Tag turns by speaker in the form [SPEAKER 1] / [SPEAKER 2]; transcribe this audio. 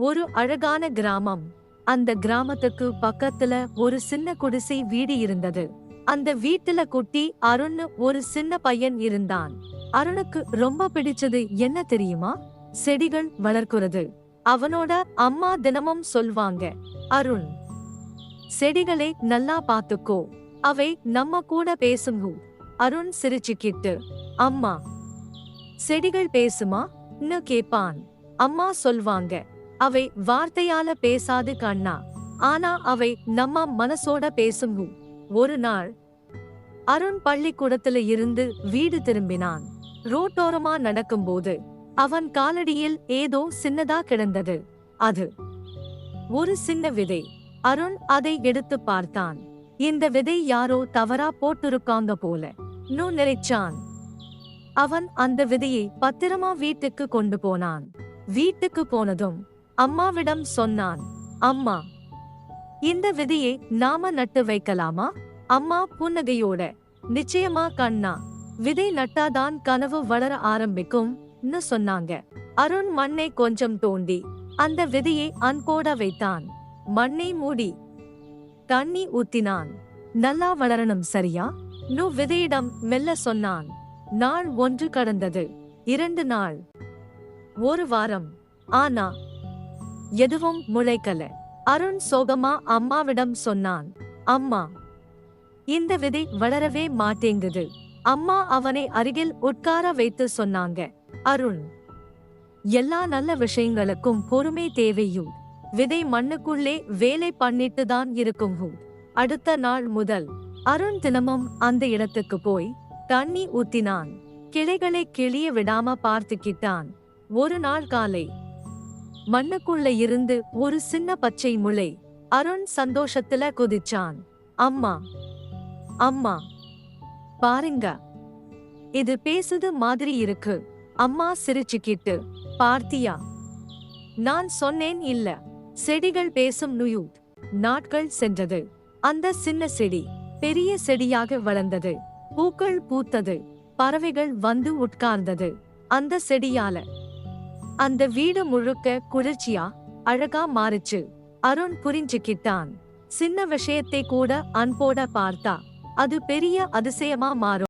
[SPEAKER 1] ஒரு அழகான கிராமம். அந்த கிராமத்துக்கு பக்கத்துல ஒரு சின்ன குடிசை வீடு இருந்தது. அந்த வீட்டுல குட்டி அருண் ஒரு சின்ன பையன் இருந்தான். அருணுக்கு ரொம்ப பிடிச்சது என்ன தெரியுமா? செடிகள் வளர்க்கிறது. அவனோட அம்மா தினமும் சொல்வாங்க அருண் செடிகளை நல்லா பாத்துக்கோ அவை நம்ம கூட பேசுங்க. அருண் சிரிச்சுக்கிட்டு அம்மா செடிகள் பேசுமா? கேப்பான். அம்மா சொல்வாங்க அவை வார்த்தையால பேசாது கண்ணா. ஆனா அவை நம்ம மனசோட பேசுங்க. ஒரு நாள் அருண் பள்ளிக்கூடத்துல இருந்து வீடு திரும்பினான். ரோட்டோரமா நடக்கும்போது அவன் காலடியில் ஏதோ சின்னதா கிடந்தது. அது ஒரு சின்ன விதை. அருண் அதை எடுத்து பார்த்தான். இந்த விதை யாரோ தவறா போட்டிருக்காங்க போல. நூ நினைச்சான். அவன் அந்த விதையை பத்திரமா வீட்டுக்கு கொண்டு போனான். வீட்டுக்கு போனதும் அம்மாவிடம் சொன்னான் அம்மா இந்த விதையை நாம நட்டு வைக்கலாமா? அம்மா புன்னகையோட நிச்சயமா கண்ணா விதை நட்டாதான் கனவு வளர ஆரம்பிக்கும் சொன்னாங்க. அருண் மண்ணை கொஞ்சம் தோண்டி அந்த விதையை அன்போட வைத்தான். மண்ணை மூடி தண்ணி ஊத்தினான். நல்லா வளரணும் சரியா? நு விதையிடம் மெல்ல சொன்னான். நாள் ஒன்று கடந்தது. இரண்டு நாள். ஒரு வாரம். ஆனா எதுவும் முளைக்கல. அருண் சோகமா அம்மாவிடம் சொன்னான் அம்மா இந்த விதை வளரவே மாட்டேங்குது. அம்மா அவனை அருகில் உட்கார வைத்து சொன்னாங்க. அருண் எல்லா நல்ல விஷயங்களுக்கும் பொறுமை தேவையும் விதை மண்ணுக்குள்ளே வேலை பண்ணிட்டு தான் இருக்கும் அடுத்த நாள் முதல் அருண் தினமும் அந்த இடத்துக்கு போய் தண்ணி ஊத்தினான். கிளைகளை கிளிய விடாம பார்த்துக்கிட்டான். ஒரு நாள் காலை மண்ணுக்குள்ள இருந்து ஒரு சின்ன பச்சை முளை. அருண் சந்தோஷத்துல குதிச்சான். அம்மா. அம்மா. பாருங்க. இது பேசுது மாதிரி இருக்கு. அம்மா சிரிச்சுக்கிட்டு பார்த்தியா? நான் சொன்னேன் இல்ல. செடிகள் பேசும் நுயு நாட்கள் சென்றது. அந்த சின்ன செடி பெரிய செடியாக வளர்ந்தது. பூக்கள் பூத்தது. பறவைகள் வந்து உட்கார்ந்தது. அந்த செடியால அந்த வீடு முழுக்க குளிர்ச்சியா அழகா மாறுச்சு. அருண் புரிஞ்சுக்கிட்டான். சின்ன விஷயத்தை கூட அன்போட பார்த்தா அது பெரிய அதிசயமா மாறும்.